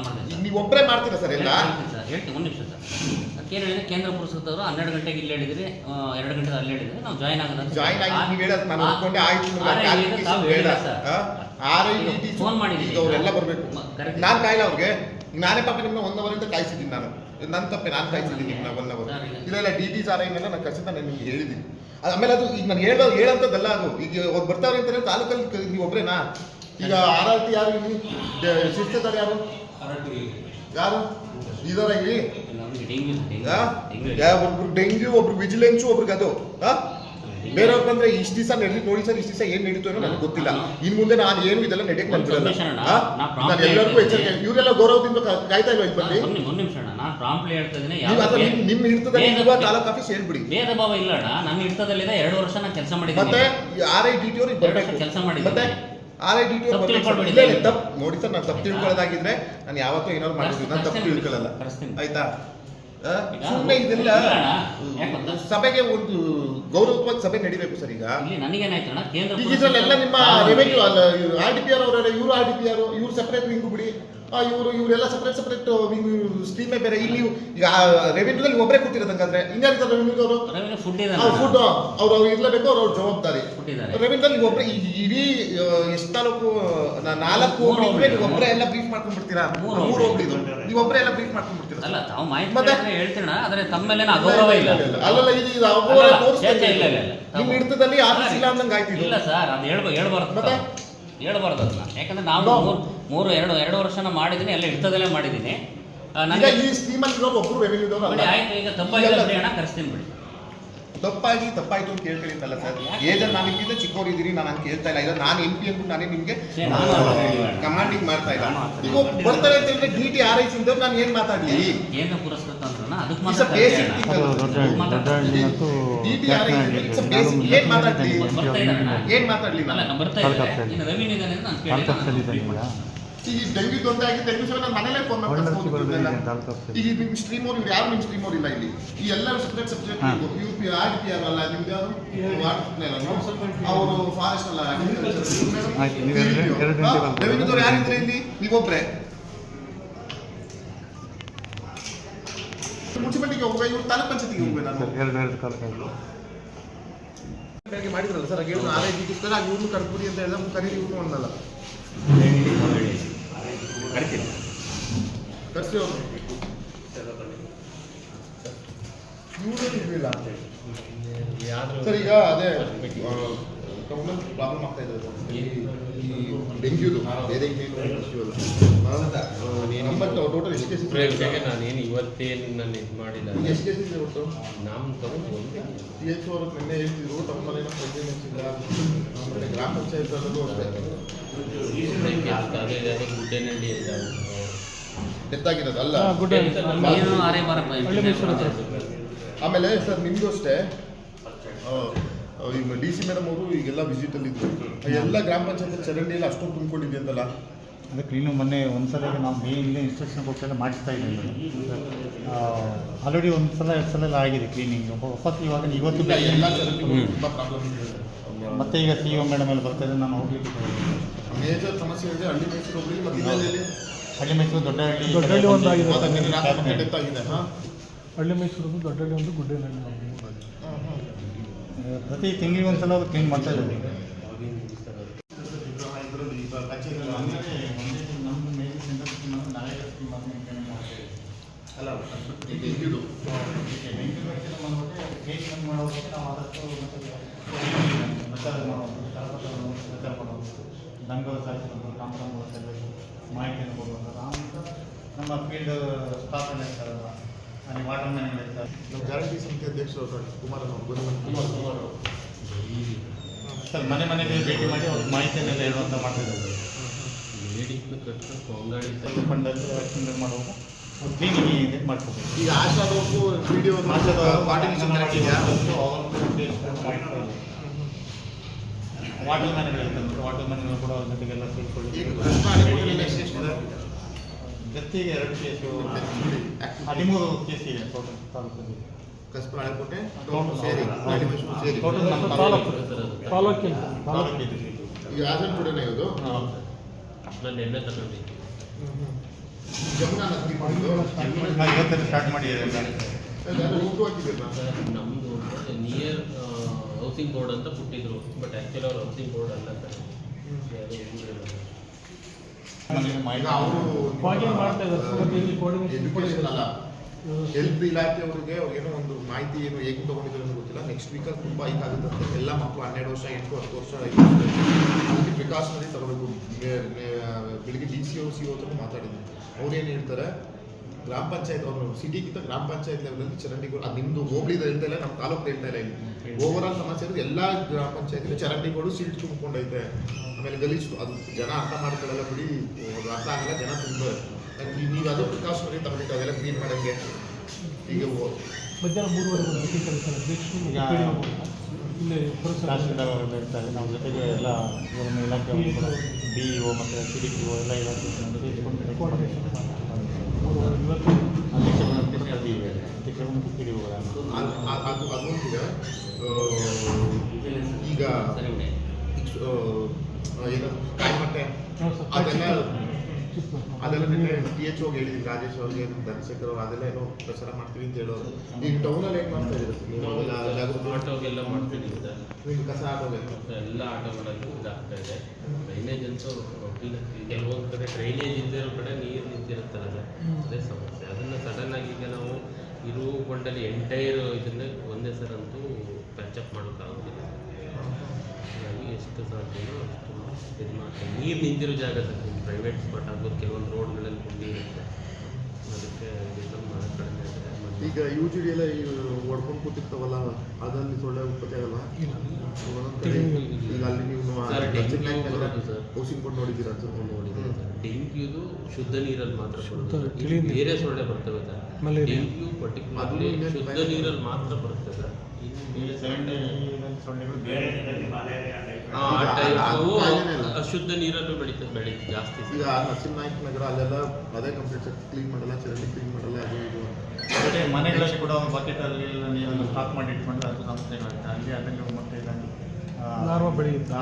ಕಾಲ್ ಮಾಡಿದೆ ನೀವು ಒಬ್ಬರೇ ಮಾಡ್ತೀರಾ ಸರ್ ಎಲ್ಲ? ಹೇಳ್ತೀನಿ ಸರ್ ಹೇಳ್ತೀನಿ ಒಂದು ನಿಮಿಷ ಸರ್. ಏನು ಹೇಳಿದ್ರೆ ಕೇಂದ್ರ ಪುರಸ್ಕೃತವರು ಹನ್ನೆರಡು ಗಂಟೆಗೆ ಇಲ್ಲಿ ಹೇಳಿದ್ರೆ ಎರಡು ಗಂಟೆ ಅಲ್ಲಿ ಹೇಳಿದ್ರಿ ನಾವು ಜಾಯ್ನ್ ಆಗೋದು ಜಾಯ್ನ್ ಆಗಿ ನೀವು ಹೇಳೋದು ನಾನು ಒಪ್ಕೊಂಡೆ ಆಯ್ತು ಆರ್ ಬೇಡ. ಸರ್. ಐ ಫೋನ್ ಮಾಡಿದ್ದೀನಿ ಅವರೆಲ್ಲ ಬರಬೇಕು. ನಾನು ಕಾಯಿಲ್ಲ ಅವ್ರಿಗೆ. ನಾನೇ ಪಾಪ ನಿಮ್ಮ ಒನ್ ಅವರಿಂದ ಕಾಯಿಸಿದ್ದೀನಿ ನಾನು. ನನ್ನ ತಪ್ಪೆ ನಾನು ಕಾಯಿಸಿದ್ದೀನಿ ನಿಮ್ಮನ್ನ ಒನ್ ಅವರ್ ಇಲ್ಲ ಇಲ್ಲ ಡಿ ಟಿ ಸಾರ ಐನೆಲ್ಲ ನಾನು ಖಚಿತ ನಾನು ನಿಮ್ಗೆ ಹೇಳಿದ್ದೀನಿ. ಆಮೇಲೆ ಅದು ಈಗ ನಾನು ಹೇಳೋ ಹೇಳೋಂಥದ್ದಲ್ಲ ಅದು. ಈಗ ಅವ್ರು ಬರ್ತಾವ್ರೆ ಅಂತಂದ್ರೆ ತಾಲೂಕಲ್ಲಿ ನೀವು ಒಬ್ಬರೇನಾ ಈಗ ಆರ್ ಆರ್ ಟಿ ಯಾರು ಇಲ್ಲಿ? ಡ- ಯಾರು? ಯಾರು? ಇದಾರ ಇಲ್ಲಿ ಇಲ್ಲ, ಅವ್ನಿಗೆ ಡೆಂಗ್ಯೂ ಒಬ್ರು ವಿಜಿಲೆನ್ಸ್ ಒಬ್ರು ಒಬ್ರಿಗೆ ಅದು ಆ? ಬೇರೆಯವ್ರು ಬಂದ್ರೆ ಇಷ್ಟು ದಿವಸ ನಡೆದು ನೋಡಿ ಸರ್ ಇಷ್ಟು ದಿವಸ ಏನ್ ನಡೀತು ಏನೋ ನನಗೆ ಗೊತ್ತಿಲ್ಲ. ಇನ್ ಮುಂದೆ ನಾನು ಏನು ಇದೆಲ್ಲ ನಡೆಯಕ್ಕೆ prompt ನಾನು ಎಲ್ಲರಿಗೂ. ಎಚ್ಚರಿಕೆ ಇವರೆಲ್ಲ ಗೌರವದಿಂದ ಕಾಯ್ತಾ ಇಲ್ಲ ಇಲ್ಲಿ ನೀವು ನಿಮ್ಮ ನಿಮ್ ನಿಮ್ ಹಿಡಿತದಲ್ಲಿ ಇರುವ ತಾಲೂಕ್ ಆಫೀಸ್ ಹೇಳ್ಬಿಡಿ. ಭೇದ ಭಾವ ಇಲ್ಲ ನನ್ನ ಹಿಡಿತದಲ್ಲಿದೆ ಎರಡು ವರ್ಷ ನಾನು ಕೆಲಸ ಮಾಡಿದ್ದೀನಿ. ಮತ್ತೆ ಆರ್ ಐ ಡಿ ಟಿ ಅವ್ರಿಗೆ ಎರಡು ಕೆಲಸ ಮಾಡಿ ಮತ್ತೆ? ಆರ್ ಐ ಡಿ ಟಿ ತಪ್ಪು. ನೋಡಿ ಸರ್ ನಾನು ತಪ್ಪು ತಿಳ್ಕೊಳ್ಳೋದಾಗಿದ್ರೆ ನಾನು ಯಾವತ್ತೂ ಏನಾದ್ರು ಮಾಡಿದ್ದೀನಿ ನಾನು ತಪ್ಪು. ತಿಳ್ಕೊಳ್ಳಲ್ಲ. ಆಯ್ತಾ? ಸುಮ್ಮನೆ ಇದೆಲ್ಲ? ಸಭೆಗೆ ಒಂದು ಗೌರವವಾಗಿ ಸಭೆ ನಡಿಬೇಕು ಸರ್ ಈಗ. ಈಗ ಇದ್ರಲ್ಲೆಲ್ಲ ನಿಮ್ಮ revenue R D P R ಅವರೆಲ್ಲ ಇವರು ಆರ್ ಡಿ ಪಿ ಆರ್ ಇವ್ರು ಸೆಪರೇಟ್ ಹಿಂಗು ಬಿಡಿ. ಇವರು ಇವರೆಲ್ಲ ಸಪ್ರೇಟ್ ಸಪ್ರೇಟ್ ಸ್ಟ್ರೀಮ್ ಬೇರೆ ಇಲ್ಲಿ ಈಗ ರೆವಿನ್ಯೂದಲ್ಲಿ ಒಬ್ಬರೇ ಕೂತಿರೋದು ಹಂಗಾದ್ರೆ ಇನ್ಯಾರಿದ್ದಾರೆ ರೆವೆನ್ಯೂದವರು ರೆವೆನ್ಯೂ ಫುಡ್ ಅವ್ರು ಫುಡ್ ಅವ್ರು ಅವ್ರು ಇರ್ಲೇಬೇಕು ಅವ್ರ ಅವ್ರ ಜವಾಬ್ದಾರಿ ರೆವಿನ್ಯೂದಲ್ಲಿ ಒಬ್ಬರೇ ಇಡೀ ಎಷ್ಟು ತಾಲೂಕು ನಾಲ್ಕು ಒಬ್ಬರೇ ಎಲ್ಲ ಬ್ರೀಫ್ ಮಾಡ್ಕೊಂಡ್ಬಿಡ್ತೀರಾ ಮೂರು ಮೂರು ಹೋಗ್ಲಿ. ಹೋಗ್ಲಿ ನೀವು ಒಬ್ಬರೇ ಎಲ್ಲ ಬ್ರೀಫ್ ಮಾಡ್ಕೊಂಡ್ಬಿಡ್ತೀರಾ ಅಲ್ಲ ತಾವು ಮಾಹಿತಿ ಹೇಳ್ತೀಣ ಆದ್ರೆ ತಮ್ಮ ಮೇಲೆ ಅಗೌರವ ಇಲ್ಲ ಅಲ್ಲಲ್ಲ ಇದು ಇದು ಅಗೌರವ ತೋರಿಸ್ತಾ ಇಲ್ಲ. ನಿಮ್ಮ ಹಿಡಿತದಲ್ಲಿ ಆಫೀಸ್ ಇಲ್ಲ ಅಂದಂಗೆ ಆಯ್ತು ಇಲ್ಲ ಸರ್ ಅದು ಹೇಳ್ಬ ಹೇಳ್ಬಾರ್ದು. ಹೇಳ್ಬಾರ್ದು ಅದನ್ನ ಯಾಕಂದ್ರೆ ನಾವು. ಮೂರು ಎರಡು ಎರಡು ವರ್ಷನ ಮಾಡಿದ್ದೀನಿ ಎಲ್ಲ ಇರ್ತದಲ್ಲೇ ಮಾಡಿದ್ದೀನಿ. ಈಗ ನನಗೆ ಈ ಸ್ಕೀಮಲ್ಲಿ ಇರೋರು ಒಬ್ರು ರೆವೆನ್ಯೂದವರು ಬಿಡಿ ಅಲ್ಲ? ಆಯ್ತು ಈಗ ತಪ್ಪಾಗಿದೆ ಬಿಡಿ ಅಣ್ಣ ಕರೆಸ್ತೀನಿ ಬಿಡಿ. ತಪ್ಪಾಗಿ ತಪ್ಪಾಯ್ತು ಅಂತ ಕೇಳ್ಕೊಂಡಿದ್ದಲ್ಲ ಸರ್? ಏಜ್ ಏಜಲ್ಲಿ ನಾನು ಚಿಕ್ಕವರಿದ್ದೀರಿ ನಾನು ಹಂಗೆ ಕೇಳ್ತಾ ಇಲ್ಲ. ಇಲ್ಲ ನಾನು ಎಂ ಪಿ ಅಂದ್ಬಿಟ್ಟು ನಾನೇ ನಿಮಗೆ ನಾನು. ಕಮಾಂಡಿಂಗ್ ಮಾಡ್ತಾ ಇಲ್ಲ. ಈಗ ಬರ್ತಾರೆ ಅಂತ ಹೇಳಿದ್ರೆ ಡಿ ಟಿ ಆರ್ ಐ ಸಿಂದವ್ರು ನಾನು ಏನ್ ಮಾತಾಡ್ಲಿ? ಕೇಂದ್ರ ಪುರಸ್ಕೃತ ಅಂದ್ರಣ್ಣ? ಅದಕ್ಕೆ It's ಮಾತ್ರ a basic ಕರೆದೆ thing. ಅದು ದೊಡ್ಡ ದೊಡ್ಡ ಮತ್ತು D T R I it's basic ಏನ್ ಮಾತಾಡ್ಲಿ? ಬರ್ತಾ. ಏನ್ ಮಾತಾಡ್ಲಿ ಅಲ್ಲ ನಾನು ಬರ್ತಾ ಇದ್ದೆ. ಇನ್ನು ಅಂತ ನಾನು ಕೇಳಿಲ್ಲ ಇದ್ದಾನೆ ಈಗ ಈಗ ಈ ಡೆಂಗ್ಯೂ ತೊಂದರೆ ಆಗಿ ಡೆಂಗ್ಯೂ ಸಲ ನಾನು ಮನೇಲೆ ಫೋನ್ ಮಾಡ್ಕೊಂಡು ಈಗ ನಿಮ್ಮ ಸ್ಟ್ರೀಮ್ ಅವ್ರು ಇವ್ರು ಯಾರು ನಿಮ್ಮ ಸ್ಟ್ರೀಮ್ ಅವ್ರು ಇಲ್ಲ ಇಲ್ಲಿ? ಈ ಎಲ್ಲ subject subject. U P R P R ಅಲ್ಲ ನಿಮ್ದು ಯಾರು? ಅವರು ಫಾರೆಸ್ಟ್ ಅಲ್ಲ. ರೆವಿನ್ಯೂದವ್ರು ಯಾರಿದ್ರೆ ಇಲ್ಲಿ? ನೀವೊಬ್ರೆ. ಮುನ್ಸಿಪಾಲಿಟಿಗೆ ಹೋಗ್ಬೇಕು ಇವ್ರು ತಾಲೂಕ್ ಪಂಚಾಯತಿಗೆ ಹೋಗ್ಬೇಕು ನಾನು. ಸರ್ ಎರಡು ಎರಡು ತಾಲೂಕು ಮಾಡಿದ್ರಲ್ಲ ಸರ್ ಹಾಗೆ ಆರ್ ಐ ಆಗ ಇವ್ರನ್ನು ಕರ್ಬಿಡಿ ಅಂತ ಎಲ್ಲ ಕರೀರಿ ಇವ್ರು ಅನ್ನಲ್ಲ. ಕರ್ಸಿ ಅವರು ಇವರು ಇರಲಿಲ್ಲ. ಸರ್ ಈಗ ಅದೇ ಪ್ರಾಬ್ಲಮ್ ಆಗ್ತಾ ಇದೆ. ಈ ಡೆಂಗ್ಯೂದು ಬೇರೆ ಟೋಟಲ್ ಎಷ್ಟು ಕೇಸ್ ನಾನು ನಾನೇನು ಇವತ್ತೇನು ನಾನು ಇದು ಮಾಡಿಲ್ಲ. ಎಷ್ಟು ಕೇಸ್ ಇದೆ ಒಟ್ಟು ನಮ್ಮ ತಗೊಂಡು ಒಂದು ಸಿ ಎಚ್ ಅವರು ನಿನ್ನೆ ಹೇಳ್ತಿದ್ರು ತಮ್ಮಲ್ಲಿ ಏನೋ ಪ್ರೆಗ್ನೆನ್ಸಿ ಇಲ್ಲ ಆಮೇಲೆ ಗ್ರಾಮ ಪಂಚಾಯತ್ ಅಲ್ಲೂ? ಅಷ್ಟೇ ಎತ್ತಾಗಿರೋದು ಅಲ್ಲ ಆಮೇಲೆ ಸರ್ ನಿಮ್ದು ಅಷ್ಟೇ? ಈಗ ಡಿ ಸಿ ಮೇಡಮ್ ಅವರು ಈಗೆಲ್ಲ ವಿಸಿಟ್ ಅಲ್ಲಿ ಇದ್ರು. ಆ ಎಲ್ಲ ಗ್ರಾಮ ಪಂಚಾಯತ್ ಚರಂಡಿಯಲ್ಲಿ ಅಷ್ಟೊಂದು ತುಂಬಿಕೊಂಡಿದ್ಯಂತಲ್ಲ? ಅದಕ್ಕೆ ನೀನು ಮೊನ್ನೆ ಒಂದ್ಸಲ ನಾವು ಮೇಯ್ನ್ಲಿ ಇನ್ಸ್ಟ್ರಕ್ಷನ್ ಕೊಟ್ಟೆಲ್ಲ ಮಾಡಿಸ್ತಾ ಇದ್ದೀವಿ ಆಲ್ರೆಡಿ ಒಂದು ಸಲ ಎರಡು ಸಲ ಎಲ್ಲ ಆಗಿದೆ ಕ್ಲೀನಿಂಗ್ ಹೊಸ ಇವಾಗ ಇವತ್ತು ಎಲ್ಲ ಚರಂಡಿ ತುಂಬ ತುಂಬಾ ಪ್ರಾಬ್ಲಮ್ ಇದೆ. ಮತ್ತೆ ಈಗ ಸಿ ಒ ಮೇಡಮ್ ಎಲ್ಲ ಬರ್ತಾ ಇದ್ದಾರೆ ನಾನು ಹೋಗ್ಲಿಕ್ಕೆ ಮೇಜರ್ ಸಮಸ್ಯೆ ಇದೆ ಹಳ್ಳಿ ಮೈಸೂರು ಹೋಗ್ಲಿ ಮತ್ತೆ ಇನ್ನೆಲ್ಲಿ ಹಳ್ಳಿ ಮೈಸೂರು ದೊಡ್ಡ ಹಳ್ಳಿ ದೊಡ್ಡಹಳ್ಳಿ ಒಂದು ರಾತ್ರಿ ಡೆತ್ ಆಗಿದೆ ಹಾ? ಹಳ್ಳಿ ಮೈಸೂರು ದೊಡ್ಡಹಳ್ಳಿ ಒಂದು ಗುಡ್ಡೇನಹಳ್ಳಿ ಒಂದು. ಹಾ, ಹಾ. ಪ್ರತಿ ತಿಂಗಳಿಗೆ ಒಂದ್ಸಲ ಅದು ಕ್ಲೀನ್ ಮಾಡ್ತಾ ಇದ್ದೀವಿ ವಿಗ್ರಹ ಮಾಡೋದು ಈಗ ಕಚೇರಿ ಅಲ್ಲ ಈಗ ಇದು ಮಾಹಿತಿಯನ್ನು ಕೊಡುವಂಥದ್ದು ಆನಂತರ ನಮ್ಮ ಫೀಲ್ಡ್ ಸ್ಥಾಪನೆ ಇರ್ತಾರಲ್ಲ ಅಲ್ಲಿ ವಾಟರ್ ಮ್ಯಾನ್ ಎಲ್ಲ ಇರ್ತಾರೆ ನಮ್ಮ ಗ್ಯಾರಂಟಿ ಸಮಿತಿ ಅಧ್ಯಕ್ಷರು ಡಾಕ್ಟರ್ ಕುಮಾರ್ ಗುರುಮನ್ ಸರ್ ಮನೆ ಮನೆಗೆ ಭೇಟಿ ಮಾಡಿ ಅವ್ರ ಮಾಹಿತಿಯನ್ನೆಲ್ಲ ಹೇಳುವಂತ ಮಾಡ್ತಿದ್ದಾರೆ ಫಂಡಲ್ಲಿ ಮಾಡುವಾಗ ಕ್ಲೀನಿಂಗ್ ಮಾಡ್ಕೋಬೇಕು ಈಗ ಆಶಾದವ್ರಿಗೂ ವಿಡಿಯೋ ಆಶಾದ ವಾಟರ್ ಮ್ಯಾನ್ಗಳಿರ್ತಂದ್ರೆ ವಾಟರ್ ಮ್ಯಾನ್ಗಳು ಕೂಡ ಅವ್ರ ಜೊತೆಗೆಲ್ಲ ಸೇರಿಕೊಳ್ಳಿ ಗತ್ತಿಗೆ ಎರಡು ಕೆ ಸಿ ಹದಿಮೂರು ಜೊತೆಗೆ ಎರಡು ಕೇಸು ಹದಿಮೂರು ಕೇಸ್ ಇದೆ ಟೋಟಲ್ ತಾಲೂಕಲ್ಲಿ. ಕಸ್ಬ ಹಳೆಕೋಟೆ ಟೋಟಲ್ ಸೇರಿ ಹಳ್ಳಿ ಮೈಸೂರು ಸೇರಿ ಟೋಟಲ್ ನಮ್ಮ ತಾಲೂಕು. ತಾಲೂಕು. ತಾಲೂಕಿನ ತಾಲೂಕು ಇದೆ. ಈಗ ಆಸನ್ ಇದು ನಾನು ಎಣ್ಣೆ ತಗೊಂಡಿದ್ದೆ ಜಮುನಾ ನದಿ ಮಾಡಿದ್ದು ನಾವು ಇವತ್ತೇ ಸ್ಟಾರ್ಟ್ ನಮ್ಮದು ನಿಯರ್ ಹೌಸಿಂಗ್ ಬೋರ್ಡ್ ಅಂತ ಕೊಟ್ಟಿದ್ರು ಬಟ್ ಆಕ್ಚುಲಿ ಅವ್ರು ಹೌಸಿಂಗ್ ಬೋರ್ಡ್ ಅಲ್ಲ ಸರ್. ಹೆಲ್ತ್ ಇಲಾಖೆಯವರಿಗೆ ಏನೋ ಒಂದು ಮಾಹಿತಿ ಏನು ಹೇಗೆ ತೊಗೊಂಡಿದ್ರು ಅಂತ ಗೊತ್ತಿಲ್ಲ. ನೆಕ್ಸ್ಟ್ ವೀಕಲ್ಲಿ ತುಂಬ ಇದಾಗುತ್ತಂತೆ ಎಲ್ಲ ಮಕ್ಕಳು ಹನ್ನೆರಡು ವರ್ಷ ಎಂಟು ಹತ್ತು ವರ್ಷ. ಅದಕ್ಕೆ ಪ್ರಿಕಾಷನರಿ ತಗೋಬೇಕು. ಬೆಳಿಗ್ಗೆ D C O C O ಹತ್ರ ಮಾತಾಡಿದ್ವಿ ಅವ್ರು ಏನು ಹೇಳ್ತಾರೆ? ಗ್ರಾಮ ಪಂಚಾಯತ್ ಅವರು ಸಿಟಿಗಿಂತ ಗ್ರಾಮ ಪಂಚಾಯತ್ ಲೆವೆಲಲ್ಲಿ ಚರಂಡಿಗಳು ಅದು ನಿಮ್ದು ಹೋಬಳಿದ ಹೇಳ್ತಾ ಇಲ್ಲ ನಮ್ಮ ತಾಲೂಕು ಹೇಳ್ತಾ ಇಲ್ಲ ಇಲ್ಲಿ. ಓವರ್ ಆಲ್ ಸಮಸ್ಯೆ ಇರೋದು ಎಲ್ಲ ಗ್ರಾಮ ಪಂಚಾಯತ್ ಚರಂಡಿಗಳು ಸಿಲ್ಟ್ ತುಂಬಿಕೊಂಡೈತೆ. ಆಮೇಲೆ ಗಲೀಜು ಅದು ಜನ ಅರ್ಥ ಮಾಡ್ಕೊಳ್ಳಲ್ಲ ಬಿಡಿ ಅರ್ಥ ಆಗಲ್ಲ ಜನ ತುಂಬ. ನೀವು ಅದು ಪ್ರಿಕಾಷನರಿ ತಗೊಂಡಿತ್ತು ಅದೆಲ್ಲ ಕ್ಲೀನ್ ಮಾಡೋಂಗೆ. ಈಗ ಓ- ಮಧ್ಯಾಹ್ನ ಮೂರುವರೆಗೆ ಮೀಟಿಂಗ್ ಅಧ್ಯಕ್ಷರು. ಇಲ್ಲಿ ತಹಸೀಲ್ದಾರ್ ಇರ್ತಾರೆ. ನಮ್ಮ ಜೊತೆಗೆ ಎಲ್ಲ ನಮ್ಮ ಇಲಾಖೆ ಬಿ ಇ ಒ ಮತ್ತು ಸಿ ಡಿ ಪಿ ಒ ಎಲ್ಲ ಇಲಾಖೆ ಇಟ್ಕೊಂಡು ಕೋಆರ್ಡಿನೇಷನ್ ಅವರು ಇವತ್ತು ಅಧ್ಯಕ್ಷರು ಮತ್ತು ಮತ್ತು ಒಗಳನ್ನು ಅದು ಆ, ಈಗ ಏನು ಕಾಯಿಮಟ್ಟೆ ಹೌದು ಅದೆಲ್ಲ ಅದೆಲ್ಲ ನಿನ್ನೆ ಟಿ ಎಚ್ ಹೋಗಿ ಹೇಳಿದ್ವಿ ರಾಜೇಶ್ ಅವ್ರಿಗೆ ಧನಶೇಖರ್ ಅವ್ರು ಅದೆಲ್ಲ ಏನೋ ಪ್ರಚಾರ ಮಾಡ್ತೀವಿ ಅಂತ ಹೇಳೋರು ಈಗ ಟೌನಲ್ಲಿ ಏನು ಮಾಡ್ತಾ ಇದ್ದೀರಾ ಆಟೋಗೆಲ್ಲ ಮಾಡ್ತೀನಿ ನಿಮ್ಗೆ ಕಸ ಆಟೋಗೆ ಎಲ್ಲ ಆಟೋಗಳಲ್ಲಿ ಇದಾಗ್ತಾ ಇದೆ ಡ್ರೈನೇಜ್ ಅಂತೂ ಕೆಲವೊಂದು ಕಡೆ ಡ್ರೈನೇಜ್ ಇದ್ದಿರೋ ಕಡೆ ನೀರು ನಿಂತಿರುತ್ತಲ್ಲ ಅದೇ ಸಮಸ್ಯೆ ಅದನ್ನ ಸಡನ್ ಆಗಿ ಈಗ ನಾವು ಇರು ಕೊಂಡಲ್ಲಿ ಎಂಟೈರ್ ಇದನ್ನ ಒಂದೇ ಸರ್ ಅಂತೂ ಪ್ಯಾಚಪ್ ಮಾಡೋಕ್ಕಾಗೋದಿಲ್ಲ ಹಾಗಾಗಿ ಎಷ್ಟು ಸಾಧ್ಯನೋ ಅಷ್ಟು ಇದು ಮಾಡ್ತೀವಿ. ನೀರು ನಿಂತಿರೋ ಜಾಗ ಸರ್ ಪ್ರೈವೇಟ್ ಸ್ಪಾಟ್ ಆಗ್ಬೋದು, ಕೆಲವೊಂದು ರೋಡ್ಗಳಲ್ಲಿ ಇರುತ್ತೆ. ಅದಕ್ಕೆ ಇದೆಲ್ಲ ಮಳೆ ಕಡಿಮೆ ಇದೆ ಈಗ ಯು ಜಿ ಡಿ ಎಲ್ಲ ಹೊಡ್ಕೊಂಡು ಕೂತಿರ್ತಾವಲ್ಲ ಅದರಲ್ಲಿ ಸೊಳ್ಳೆ ಉತ್ಪತ್ತಿ ಆಗಲ್ಲ ಈಗ ಅಲ್ಲಿ ನೀವು. ಹೌಸಿಂಗ್ ಬೋರ್ಡ್ ನೋಡಿದ್ದೀರಾ? ಡೆಂಗ್ಯೂದು ಶುದ್ಧ ನೀರಲ್ಲಿ ಮಾತ್ರ clean ಬೇರೆ ಸೊಳ್ಳೆ ಬರ್ತವೆ ಸರ್. ಡೆಂಗ್ಯೂ ಪರ್ಟಿಕ್ಯುಲರ್ಲಿ ಶುದ್ಧ ನೀರಲ್ಲಿ ಮಾತ್ರ ಬರುತ್ತೆ ಸರ್ ಅಲ್ಲ. ಅಶುದ್ಧ ನೀರಲ್ಲೂ ಬೆಳೀತದೆ ಬೆಳೀತು ಜಾಸ್ತಿ ಈಗ ನರಸಿಂಹನಾಯಕ ನಗರ ಅಲ್ಲೆಲ್ಲ ಅದೇ ಕಂಪ್ಲೀಟ್ ಕ್ಲೀನ್ ಮಾಡಲ್ಲ ಚರಂಡಿ ಕ್ಲೀನ್ ಮಾಡಲ್ಲ ಅದು ಇದು ಮನೆಗಳಲ್ಲಿ ಕೂಡ ಒಂದು ಬಕೆಟಲ್ಲಿ ನೀರನ್ನು ಸ್ಟಾಕ್ ಮಾಡಿ ಇಟ್ಕೊಂಡ್ರೆ ಅದು ಸಮಸ್ಯೆಗಳಾಗುತ್ತೆ ಅಲ್ಲಿ ಅದನ್ನು ಮತ್ತೆ. ಲಾರ್ವಾ ಬೆಳೆಯುತ್ತೆ